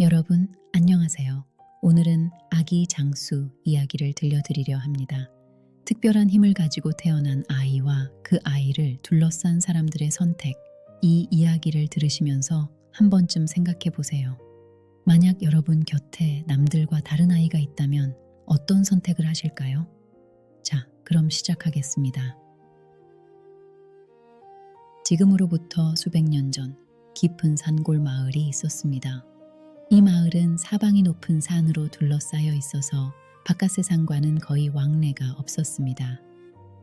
여러분, 안녕하세요. 오늘은 아기 장수 이야기를 들려드리려 합니다. 특별한 힘을 가지고 태어난 아이와 그 아이를 둘러싼 사람들의 선택, 이 이야기를 들으시면서 한 번쯤 생각해 보세요. 만약 여러분 곁에 남들과 다른 아이가 있다면 어떤 선택을 하실까요? 자, 그럼 시작하겠습니다. 지금으로부터 수백 년 전 깊은 산골 마을이 있었습니다. 이 마을은 사방이 높은 산으로 둘러싸여 있어서 바깥 세상과는 거의 왕래가 없었습니다.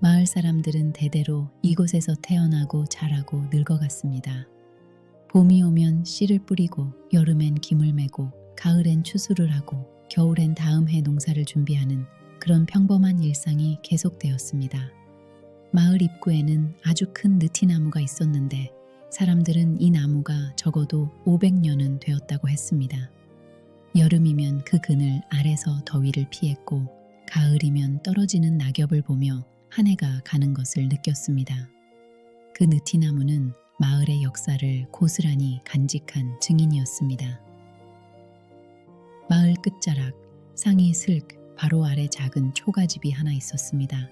마을 사람들은 대대로 이곳에서 태어나고 자라고 늙어갔습니다. 봄이 오면 씨를 뿌리고 여름엔 김을 메고 가을엔 추수를 하고 겨울엔 다음 해 농사를 준비하는 그런 평범한 일상이 계속되었습니다. 마을 입구에는 아주 큰 느티나무가 있었는데 사람들은 이 나무가 적어도 500년은 되었다고 했습니다. 여름이면 그 그늘 아래서 더위를 피했고 가을이면 떨어지는 낙엽을 보며 한 해가 가는 것을 느꼈습니다. 그 느티나무는 마을의 역사를 고스란히 간직한 증인이었습니다. 마을 끝자락 상이 슬 바로 아래 작은 초가집이 하나 있었습니다.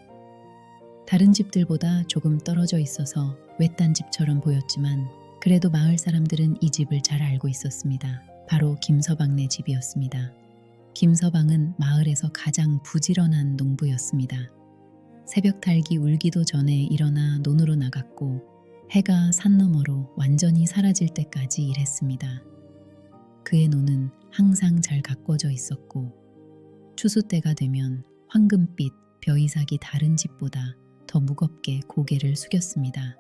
다른 집들보다 조금 떨어져 있어서 외딴 집처럼 보였지만 그래도 마을 사람들은 이 집을 잘 알고 있었습니다. 바로 김서방네 집이었습니다. 김서방은 마을에서 가장 부지런한 농부였습니다. 새벽 달기 울기도 전에 일어나 논으로 나갔고 해가 산 너머로 완전히 사라질 때까지 일했습니다. 그의 논은 항상 잘 가꿔져 있었고 추수 때가 되면 황금빛 벼이삭이 다른 집보다 더 무겁게 고개를 숙였습니다.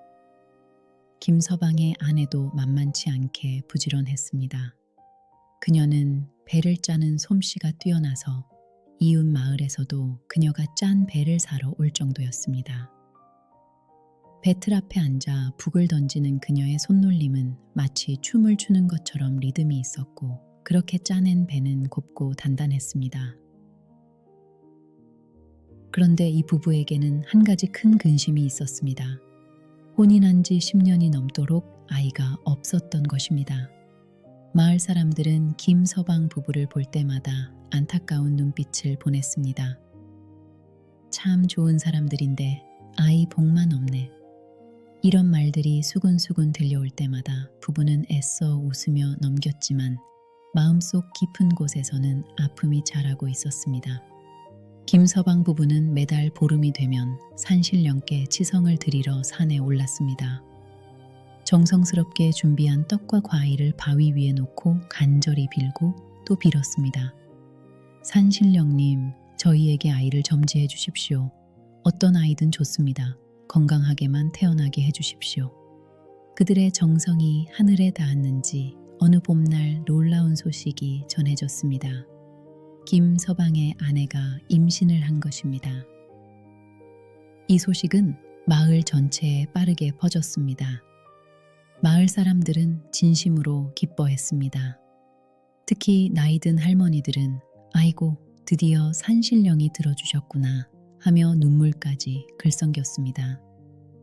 김서방의 아내도 만만치 않게 부지런했습니다. 그녀는 배를 짜는 솜씨가 뛰어나서 이웃 마을에서도 그녀가 짠 배를 사러 올 정도였습니다. 배틀 앞에 앉아 북을 던지는 그녀의 손놀림은 마치 춤을 추는 것처럼 리듬이 있었고 그렇게 짜낸 배는 곱고 단단했습니다. 그런데 이 부부에게는 한 가지 큰 근심이 있었습니다. 혼인한 지 10년이 넘도록 아이가 없었던 것입니다. 마을 사람들은 김서방 부부를 볼 때마다 안타까운 눈빛을 보냈습니다. 참 좋은 사람들인데 아이 복만 없네. 이런 말들이 수군수군 들려올 때마다 부부는 애써 웃으며 넘겼지만 마음속 깊은 곳에서는 아픔이 자라고 있었습니다. 김서방 부부는 매달 보름이 되면 산신령께 치성을 드리러 산에 올랐습니다. 정성스럽게 준비한 떡과 과일을 바위 위에 놓고 간절히 빌고 또 빌었습니다. 산신령님, 저희에게 아이를 점지해 주십시오. 어떤 아이든 좋습니다. 건강하게만 태어나게 해 주십시오. 그들의 정성이 하늘에 닿았는지 어느 봄날 놀라운 소식이 전해졌습니다. 김서방의 아내가 임신을 한 것입니다. 이 소식은 마을 전체에 빠르게 퍼졌습니다. 마을 사람들은 진심으로 기뻐했습니다. 특히 나이든 할머니들은 아이고 드디어 산신령이 들어주셨구나 하며 눈물까지 글썽겼습니다.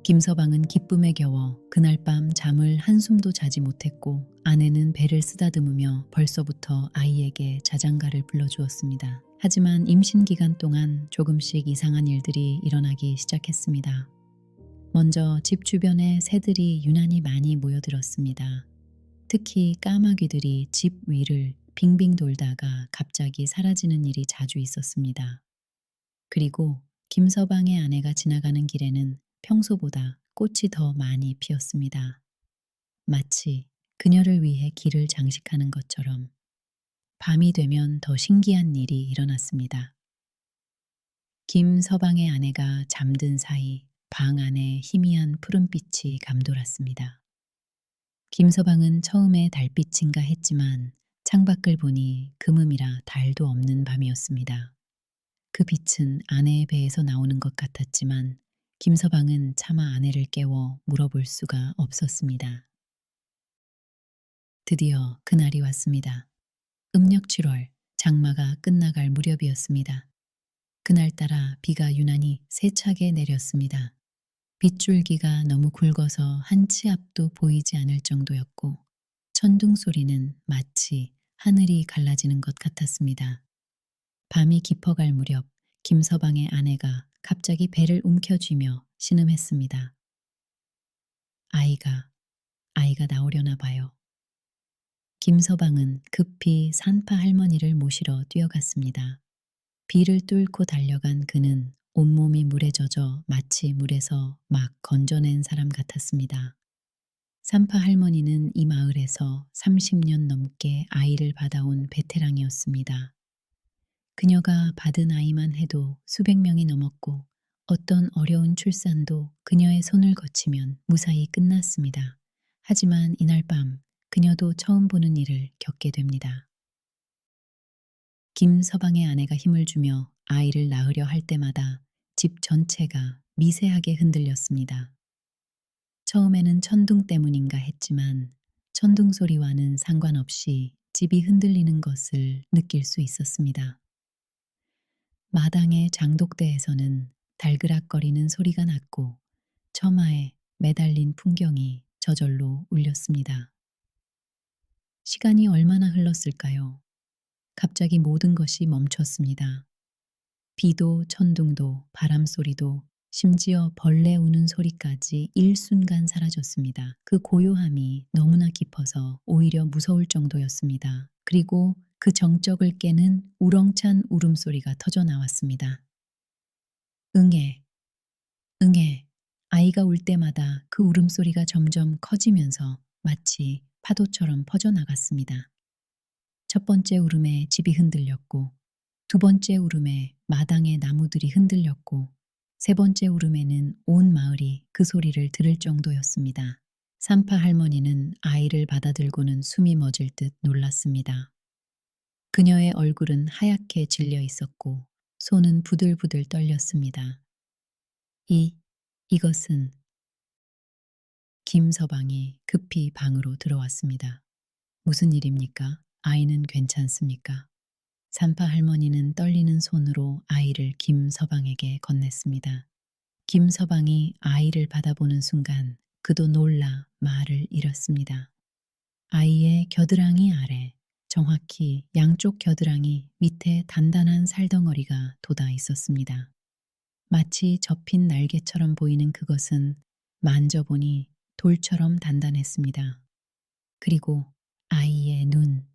김서방은 기쁨에 겨워 그날 밤 잠을 한숨도 자지 못했고 아내는 배를 쓰다듬으며 벌써부터 아이에게 자장가를 불러주었습니다. 하지만 임신 기간 동안 조금씩 이상한 일들이 일어나기 시작했습니다. 먼저 집 주변에 새들이 유난히 많이 모여들었습니다. 특히 까마귀들이 집 위를 빙빙 돌다가 갑자기 사라지는 일이 자주 있었습니다. 그리고 김서방의 아내가 지나가는 길에는 평소보다 꽃이 더 많이 피었습니다. 마치 그녀를 위해 길을 장식하는 것처럼 밤이 되면 더 신기한 일이 일어났습니다. 김서방의 아내가 잠든 사이 방 안에 희미한 푸른빛이 감돌았습니다. 김서방은 처음에 달빛인가 했지만 창밖을 보니 금음이라 달도 없는 밤이었습니다. 그 빛은 아내의 배에서 나오는 것 같았지만 김서방은 차마 아내를 깨워 물어볼 수가 없었습니다. 드디어 그날이 왔습니다. 음력 7월 장마가 끝나갈 무렵이었습니다. 그날따라 비가 유난히 세차게 내렸습니다. 빗줄기가 너무 굵어서 한 치 앞도 보이지 않을 정도였고 천둥 소리는 마치 하늘이 갈라지는 것 같았습니다. 밤이 깊어갈 무렵 김서방의 아내가 갑자기 배를 움켜쥐며 신음했습니다. 아이가, 아이가 나오려나 봐요. 김서방은 급히 산파 할머니를 모시러 뛰어갔습니다. 비를 뚫고 달려간 그는 온몸이 물에 젖어 마치 물에서 막 건져낸 사람 같았습니다. 산파 할머니는 이 마을에서 30년 넘게 아이를 받아온 베테랑이었습니다. 그녀가 받은 아이만 해도 수백 명이 넘었고 어떤 어려운 출산도 그녀의 손을 거치면 무사히 끝났습니다. 하지만 이날 밤 그녀도 처음 보는 일을 겪게 됩니다. 김서방의 아내가 힘을 주며 아이를 낳으려 할 때마다 집 전체가 미세하게 흔들렸습니다. 처음에는 천둥 때문인가 했지만 천둥 소리와는 상관없이 집이 흔들리는 것을 느낄 수 있었습니다. 마당의 장독대에서는 달그락거리는 소리가 났고 처마에 매달린 풍경이 저절로 울렸습니다. 시간이 얼마나 흘렀을까요? 갑자기 모든 것이 멈췄습니다. 비도 천둥도 바람 소리도 심지어 벌레 우는 소리까지 일순간 사라졌습니다. 그 고요함이 너무나 깊어서 오히려 무서울 정도였습니다. 그리고 그 정적을 깨는 우렁찬 울음소리가 터져 나왔습니다. 응애, 응애. 아이가 울 때마다 그 울음소리가 점점 커지면서 마치 파도처럼 퍼져나갔습니다. 첫 번째 울음에 집이 흔들렸고, 두 번째 울음에 마당의 나무들이 흔들렸고, 세 번째 울음에는 온 마을이 그 소리를 들을 정도였습니다. 산파 할머니는 아이를 받아들고는 숨이 멎을 듯 놀랐습니다. 그녀의 얼굴은 하얗게 질려 있었고, 손은 부들부들 떨렸습니다. 이, 이것은 김서방이 급히 방으로 들어왔습니다. 무슨 일입니까? 아이는 괜찮습니까? 산파 할머니는 떨리는 손으로 아이를 김서방에게 건넸습니다. 김서방이 아이를 받아보는 순간 그도 놀라 말을 잃었습니다. 아이의 겨드랑이 아래, 정확히 양쪽 겨드랑이 밑에 단단한 살덩어리가 돋아 있었습니다. 마치 접힌 날개처럼 보이는 그것은 만져보니 돌처럼 단단했습니다. 그리고 아이의 눈.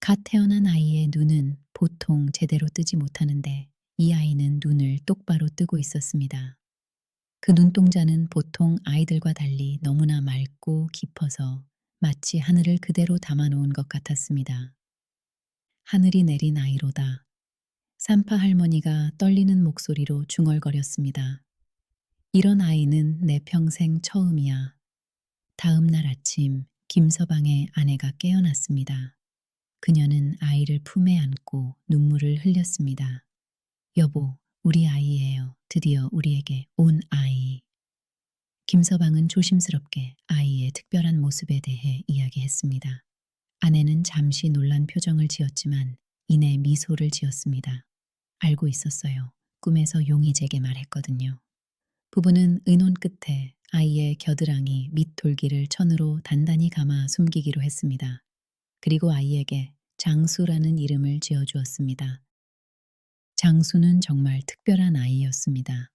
갓 태어난 아이의 눈은 보통 제대로 뜨지 못하는데 이 아이는 눈을 똑바로 뜨고 있었습니다. 그 눈동자는 보통 아이들과 달리 너무나 맑고 깊어서 마치 하늘을 그대로 담아놓은 것 같았습니다. 하늘이 내린 아이로다. 산파 할머니가 떨리는 목소리로 중얼거렸습니다. 이런 아이는 내 평생 처음이야. 다음 날 아침 김서방의 아내가 깨어났습니다. 그녀는 아이를 품에 안고 눈물을 흘렸습니다. 여보, 우리 아이예요. 드디어 우리에게 온 아이. 김서방은 조심스럽게 아이의 특별한 모습에 대해 이야기했습니다. 아내는 잠시 놀란 표정을 지었지만 이내 미소를 지었습니다. 알고 있었어요. 꿈에서 용이 제게 말했거든요. 부부는 의논 끝에 아이의 겨드랑이 밑 돌기를 천으로 단단히 감아 숨기기로 했습니다. 그리고 아이에게 장수라는 이름을 지어주었습니다. 장수는 정말 특별한 아이였습니다.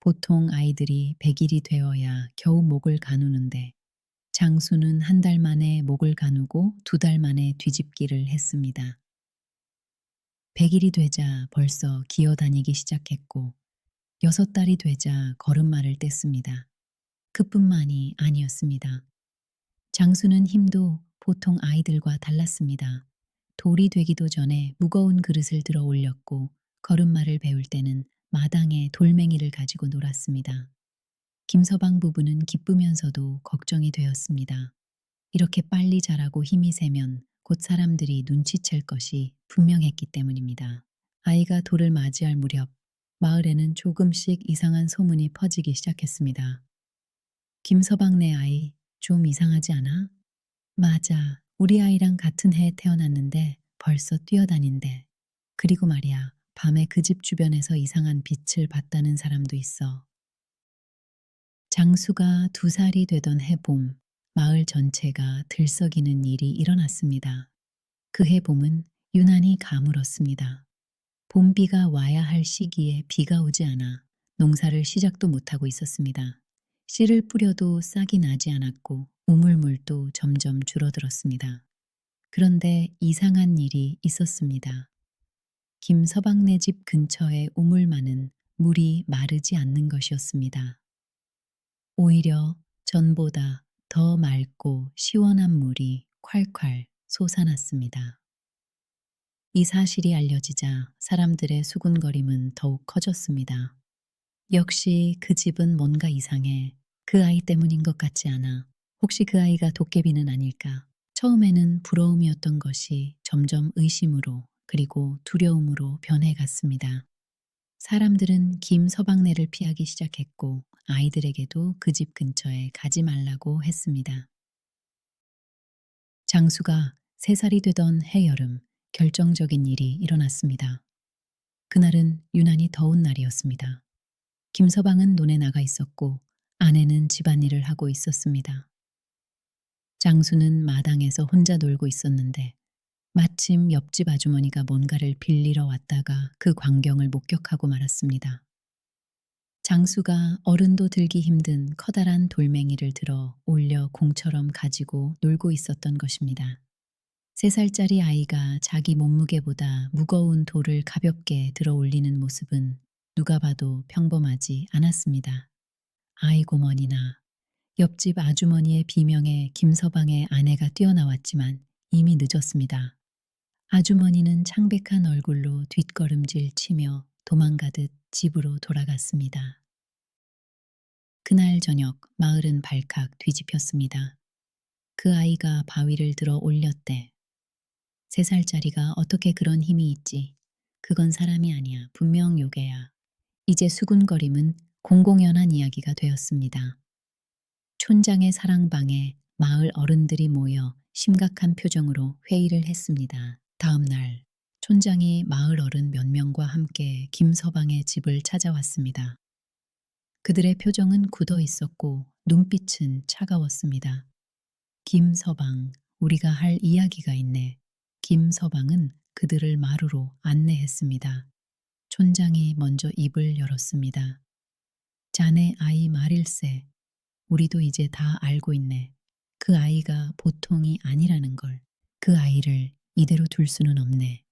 보통 아이들이 100일이 되어야 겨우 목을 가누는데 장수는 한 달 만에 목을 가누고 두 달 만에 뒤집기를 했습니다. 100일이 되자 벌써 기어다니기 시작했고 여섯 달이 되자 걸음마를 뗐습니다. 그뿐만이 아니었습니다. 장수는 힘도 보통 아이들과 달랐습니다. 돌이 되기도 전에 무거운 그릇을 들어 올렸고 걸음마를 배울 때는 마당에 돌멩이를 가지고 놀았습니다. 김서방 부부는 기쁘면서도 걱정이 되었습니다. 이렇게 빨리 자라고 힘이 세면 곧 사람들이 눈치챌 것이 분명했기 때문입니다. 아이가 돌을 맞이할 무렵 마을에는 조금씩 이상한 소문이 퍼지기 시작했습니다. 김서방네 아이 좀 이상하지 않아? 맞아. 우리 아이랑 같은 해에 태어났는데 벌써 뛰어다닌대. 그리고 말이야. 밤에 그 집 주변에서 이상한 빛을 봤다는 사람도 있어. 장수가 두 살이 되던 해봄, 마을 전체가 들썩이는 일이 일어났습니다. 그 해 봄은 유난히 가물었습니다. 봄비가 와야 할 시기에 비가 오지 않아 농사를 시작도 못하고 있었습니다. 씨를 뿌려도 싹이 나지 않았고 우물물도 점점 줄어들었습니다. 그런데 이상한 일이 있었습니다. 김서방네 집 근처의 우물만은 물이 마르지 않는 것이었습니다. 오히려 전보다 더 맑고 시원한 물이 콸콸 솟아났습니다. 이 사실이 알려지자 사람들의 수군거림은 더욱 커졌습니다. 역시 그 집은 뭔가 이상해 그 아이 때문인 것 같지 않아. 혹시 그 아이가 도깨비는 아닐까? 처음에는 부러움이었던 것이 점점 의심으로 그리고 두려움으로 변해갔습니다. 사람들은 김서방네를 피하기 시작했고 아이들에게도 그 집 근처에 가지 말라고 했습니다. 장수가 세 살이 되던 해여름 결정적인 일이 일어났습니다. 그날은 유난히 더운 날이었습니다. 김서방은 논에 나가 있었고 아내는 집안일을 하고 있었습니다. 장수는 마당에서 혼자 놀고 있었는데 마침 옆집 아주머니가 뭔가를 빌리러 왔다가 그 광경을 목격하고 말았습니다. 장수가 어른도 들기 힘든 커다란 돌멩이를 들어 올려 공처럼 가지고 놀고 있었던 것입니다. 세 살짜리 아이가 자기 몸무게보다 무거운 돌을 가볍게 들어 올리는 모습은 누가 봐도 평범하지 않았습니다. 아이고 머니나 옆집 아주머니의 비명에 김서방의 아내가 뛰어나왔지만 이미 늦었습니다. 아주머니는 창백한 얼굴로 뒷걸음질 치며 도망가듯 집으로 돌아갔습니다. 그날 저녁 마을은 발칵 뒤집혔습니다. 그 아이가 바위를 들어 올렸대. 세 살짜리가 어떻게 그런 힘이 있지? 그건 사람이 아니야. 분명 요괴야. 이제 수군거림은 공공연한 이야기가 되었습니다. 촌장의 사랑방에 마을 어른들이 모여 심각한 표정으로 회의를 했습니다. 다음 날 촌장이 마을 어른 몇 명과 함께 김서방의 집을 찾아왔습니다. 그들의 표정은 굳어 있었고 눈빛은 차가웠습니다. 김서방, 우리가 할 이야기가 있네. 김서방은 그들을 마루로 안내했습니다. 촌장이 먼저 입을 열었습니다. 자네 아이 말일세. 우리도 이제 다 알고 있네. 그 아이가 보통이 아니라는 걸. 그 아이를 이대로 둘 수는 없네.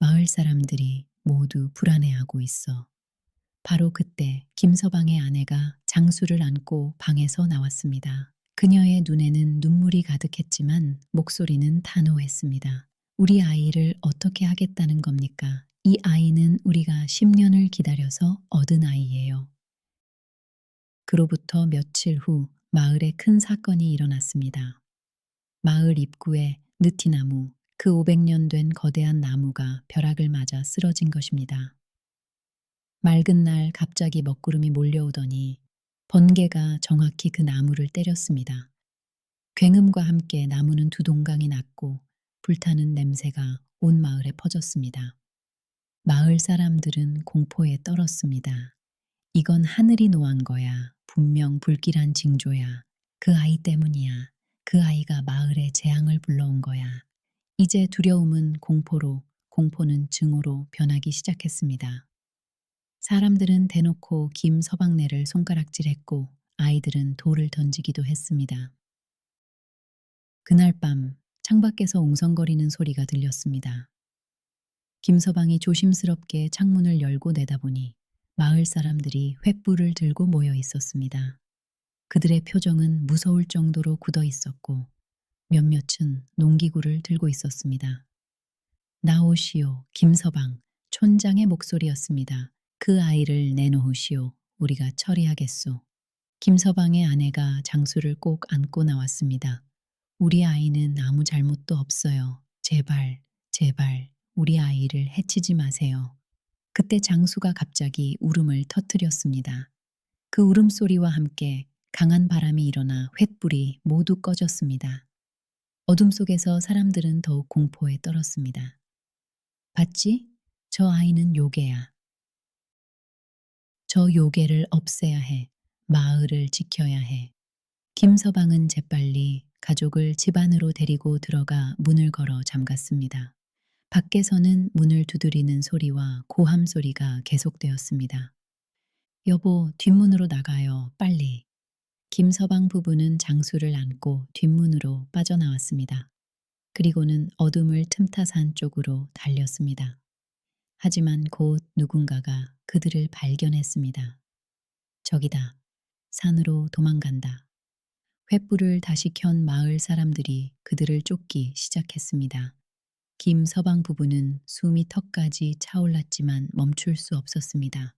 마을 사람들이 모두 불안해하고 있어. 바로 그때 김서방의 아내가 장수를 안고 방에서 나왔습니다. 그녀의 눈에는 눈물이 가득했지만 목소리는 단호했습니다. 우리 아이를 어떻게 하겠다는 겁니까? 이 아이는 우리가 10년을 기다려서 얻은 아이예요. 그로부터 며칠 후 마을에 큰 사건이 일어났습니다. 마을 입구에 느티나무, 그 500년 된 거대한 나무가 벼락을 맞아 쓰러진 것입니다. 맑은 날 갑자기 먹구름이 몰려오더니 번개가 정확히 그 나무를 때렸습니다. 굉음과 함께 나무는 두 동강이 났고 불타는 냄새가 온 마을에 퍼졌습니다. 마을 사람들은 공포에 떨었습니다. 이건 하늘이 노한 거야. 분명 불길한 징조야. 그 아이 때문이야. 그 아이가 마을에 재앙을 불러온 거야. 이제 두려움은 공포로, 공포는 증오로 변하기 시작했습니다. 사람들은 대놓고 김 서방네를 손가락질했고 아이들은 돌을 던지기도 했습니다. 그날 밤 창밖에서 웅성거리는 소리가 들렸습니다. 김서방이 조심스럽게 창문을 열고 내다보니 마을 사람들이 횃불을 들고 모여 있었습니다. 그들의 표정은 무서울 정도로 굳어 있었고 몇몇은 농기구를 들고 있었습니다. 나오시오, 김서방, 촌장의 목소리였습니다. 그 아이를 내놓으시오. 우리가 처리하겠소. 김서방의 아내가 장수를 꼭 안고 나왔습니다. 우리 아이는 아무 잘못도 없어요. 제발, 제발, 우리 아이를 해치지 마세요. 그때 장수가 갑자기 울음을 터뜨렸습니다. 그 울음소리와 함께 강한 바람이 일어나 횃불이 모두 꺼졌습니다. 어둠 속에서 사람들은 더욱 공포에 떨었습니다. 봤지? 저 아이는 요괴야. 저 요괴를 없애야 해. 마을을 지켜야 해. 김서방은 재빨리 가족을 집 안으로 데리고 들어가 문을 걸어 잠갔습니다. 밖에서는 문을 두드리는 소리와 고함 소리가 계속되었습니다. 여보, 뒷문으로 나가요. 빨리. 김서방 부부는 장수를 안고 뒷문으로 빠져나왔습니다. 그리고는 어둠을 틈타 산 쪽으로 달렸습니다. 하지만 곧 누군가가 그들을 발견했습니다. 저기다. 산으로 도망간다. 횃불을 다시 켠 마을 사람들이 그들을 쫓기 시작했습니다. 김 서방 부부는 숨이 턱까지 차올랐지만 멈출 수 없었습니다.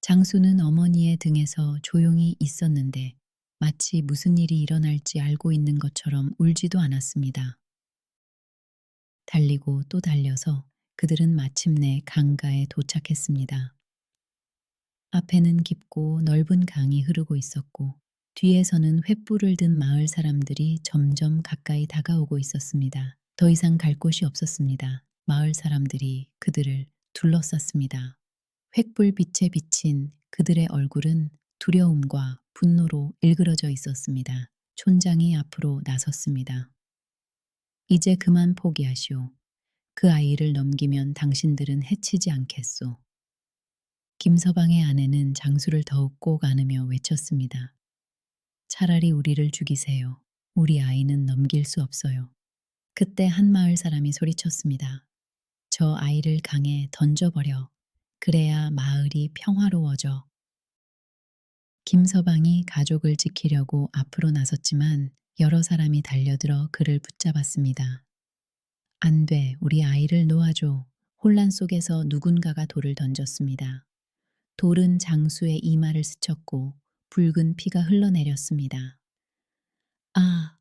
장수는 어머니의 등에서 조용히 있었는데 마치 무슨 일이 일어날지 알고 있는 것처럼 울지도 않았습니다. 달리고 또 달려서 그들은 마침내 강가에 도착했습니다. 앞에는 깊고 넓은 강이 흐르고 있었고 뒤에서는 횃불을 든 마을 사람들이 점점 가까이 다가오고 있었습니다. 더 이상 갈 곳이 없었습니다. 마을 사람들이 그들을 둘러쌌습니다. 횃불 빛에 비친 그들의 얼굴은 두려움과 분노로 일그러져 있었습니다. 촌장이 앞으로 나섰습니다. 이제 그만 포기하시오. 그 아이를 넘기면 당신들은 해치지 않겠소. 김서방의 아내는 장수를 더욱 꼭 안으며 외쳤습니다. 차라리 우리를 죽이세요. 우리 아이는 넘길 수 없어요. 그때 한 마을 사람이 소리쳤습니다. 저 아이를 강에 던져버려. 그래야 마을이 평화로워져. 김서방이 가족을 지키려고 앞으로 나섰지만 여러 사람이 달려들어 그를 붙잡았습니다. 안 돼, 우리 아이를 놓아줘. 혼란 속에서 누군가가 돌을 던졌습니다. 돌은 장수의 이마를 스쳤고 붉은 피가 흘러내렸습니다. 아,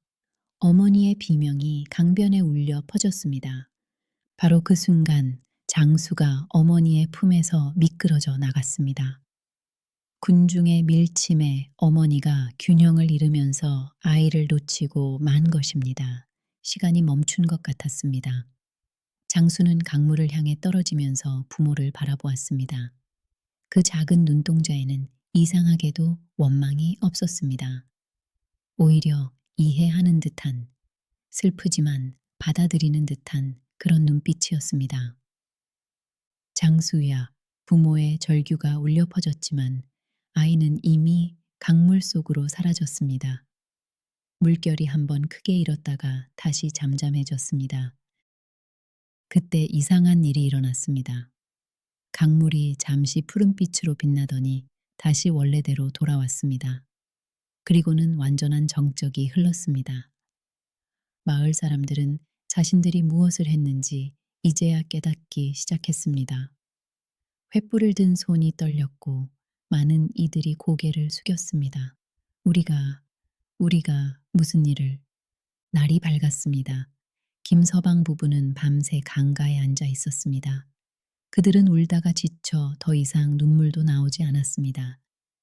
어머니의 비명이 강변에 울려 퍼졌습니다. 바로 그 순간 장수가 어머니의 품에서 미끄러져 나갔습니다. 군중의 밀침에 어머니가 균형을 잃으면서 아이를 놓치고 만 것입니다. 시간이 멈춘 것 같았습니다. 장수는 강물을 향해 떨어지면서 부모를 바라보았습니다. 그 작은 눈동자에는 이상하게도 원망이 없었습니다. 오히려 이해하는 듯한 슬프지만 받아들이는 듯한 그런 눈빛이었습니다. 장수야 부모의 절규가 울려 퍼졌지만 아이는 이미 강물 속으로 사라졌습니다. 물결이 한번 크게 일었다가 다시 잠잠해졌습니다. 그때 이상한 일이 일어났습니다. 강물이 잠시 푸른빛으로 빛나더니 다시 원래대로 돌아왔습니다. 그리고는 완전한 정적이 흘렀습니다. 마을 사람들은 자신들이 무엇을 했는지 이제야 깨닫기 시작했습니다. 횃불을 든 손이 떨렸고 많은 이들이 고개를 숙였습니다. 우리가, 우리가 무슨 일을. 날이 밝았습니다. 김서방 부부는 밤새 강가에 앉아 있었습니다. 그들은 울다가 지쳐 더 이상 눈물도 나오지 않았습니다.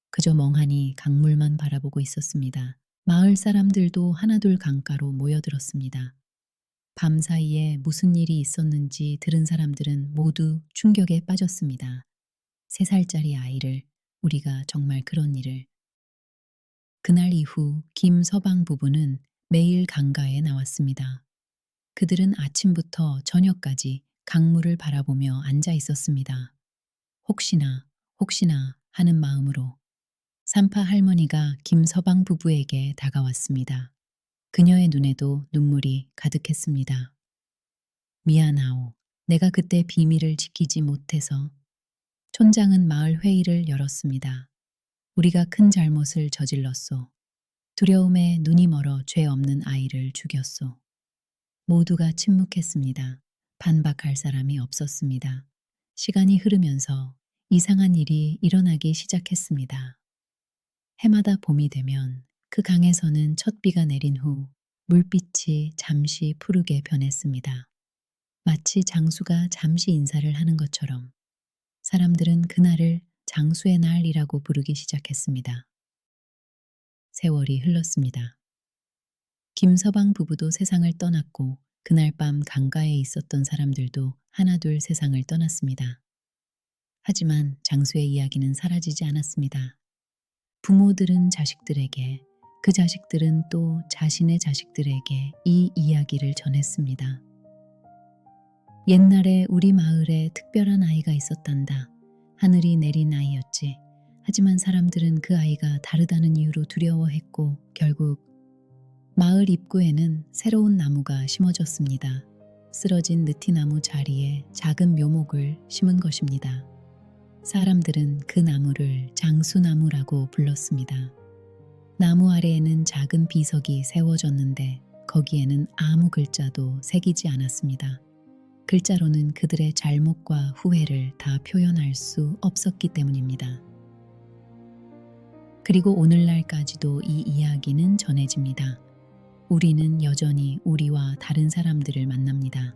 그저 멍하니 강물만 바라보고 있었습니다. 마을 사람들도 하나둘 강가로 모여들었습니다. 밤 사이에 무슨 일이 있었는지 들은 사람들은 모두 충격에 빠졌습니다. 세 살짜리 아이를 우리가 정말 그런 일을. 그날 이후 김서방 부부는 매일 강가에 나왔습니다. 그들은 아침부터 저녁까지 강물을 바라보며 앉아 있었습니다. 혹시나, 혹시나 하는 마음으로 산파 할머니가 김서방 부부에게 다가왔습니다. 그녀의 눈에도 눈물이 가득했습니다. 미안하오. 내가 그때 비밀을 지키지 못해서 촌장은 마을 회의를 열었습니다. 우리가 큰 잘못을 저질렀소. 두려움에 눈이 멀어 죄 없는 아이를 죽였소. 모두가 침묵했습니다. 반박할 사람이 없었습니다. 시간이 흐르면서 이상한 일이 일어나기 시작했습니다. 해마다 봄이 되면 그 강에서는 첫 비가 내린 후 물빛이 잠시 푸르게 변했습니다. 마치 장수가 잠시 인사를 하는 것처럼 사람들은 그날을 장수의 날이라고 부르기 시작했습니다. 세월이 흘렀습니다. 김서방 부부도 세상을 떠났고 그날 밤 강가에 있었던 사람들도 하나둘 세상을 떠났습니다. 하지만 장수의 이야기는 사라지지 않았습니다. 부모들은 자식들에게 그 자식들은 또 자신의 자식들에게 이 이야기를 전했습니다. 옛날에 우리 마을에 특별한 아이가 있었단다. 하늘이 내린 아이였지. 하지만 사람들은 그 아이가 다르다는 이유로 두려워했고 결국 마을 입구에는 새로운 나무가 심어졌습니다. 쓰러진 느티나무 자리에 작은 묘목을 심은 것입니다. 사람들은 그 나무를 장수나무라고 불렀습니다. 나무 아래에는 작은 비석이 세워졌는데 거기에는 아무 글자도 새기지 않았습니다. 글자로는 그들의 잘못과 후회를 다 표현할 수 없었기 때문입니다. 그리고 오늘날까지도 이 이야기는 전해집니다. 우리는 여전히 우리와 다른 사람들을 만납니다.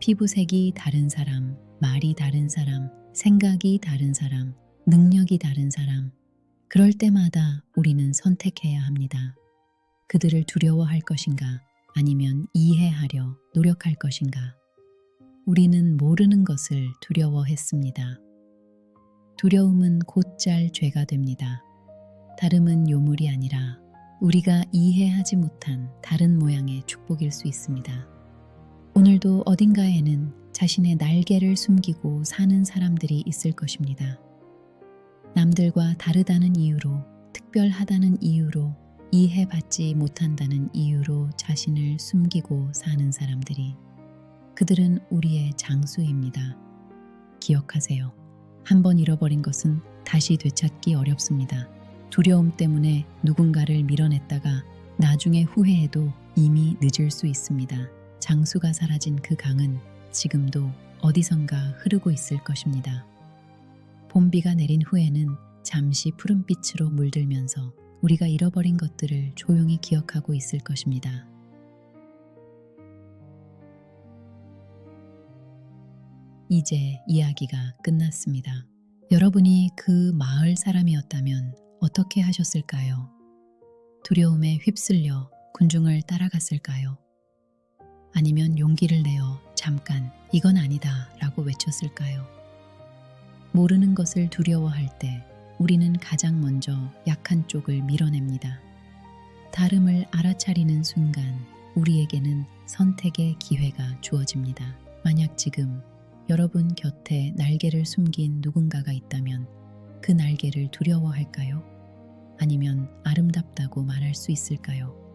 피부색이 다른 사람, 말이 다른 사람, 생각이 다른 사람, 능력이 다른 사람. 그럴 때마다 우리는 선택해야 합니다. 그들을 두려워할 것인가, 아니면 이해하려 노력할 것인가. 우리는 모르는 것을 두려워했습니다. 두려움은 곧잘 죄가 됩니다. 다름은 요물이 아니라 우리가 이해하지 못한 다른 모양의 축복일 수 있습니다. 오늘도 어딘가에는 자신의 날개를 숨기고 사는 사람들이 있을 것입니다. 남들과 다르다는 이유로, 특별하다는 이유로, 이해받지 못한다는 이유로 자신을 숨기고 사는 사람들이 그들은 우리의 장수입니다. 기억하세요. 한번 잃어버린 것은 다시 되찾기 어렵습니다. 두려움 때문에 누군가를 밀어냈다가 나중에 후회해도 이미 늦을 수 있습니다. 장수가 사라진 그 강은 지금도 어디선가 흐르고 있을 것입니다. 봄비가 내린 후에는 잠시 푸른빛으로 물들면서 우리가 잃어버린 것들을 조용히 기억하고 있을 것입니다. 이제 이야기가 끝났습니다. 여러분이 그 마을 사람이었다면 어떻게 하셨을까요? 두려움에 휩쓸려 군중을 따라갔을까요? 아니면 용기를 내어 잠깐 이건 아니다 라고 외쳤을까요? 모르는 것을 두려워할 때 우리는 가장 먼저 약한 쪽을 밀어냅니다. 다름을 알아차리는 순간 우리에게는 선택의 기회가 주어집니다. 만약 지금 여러분 곁에 날개를 숨긴 누군가가 있다면 그 날개를 두려워할까요? 아니면 아름답다고 말할 수 있을까요?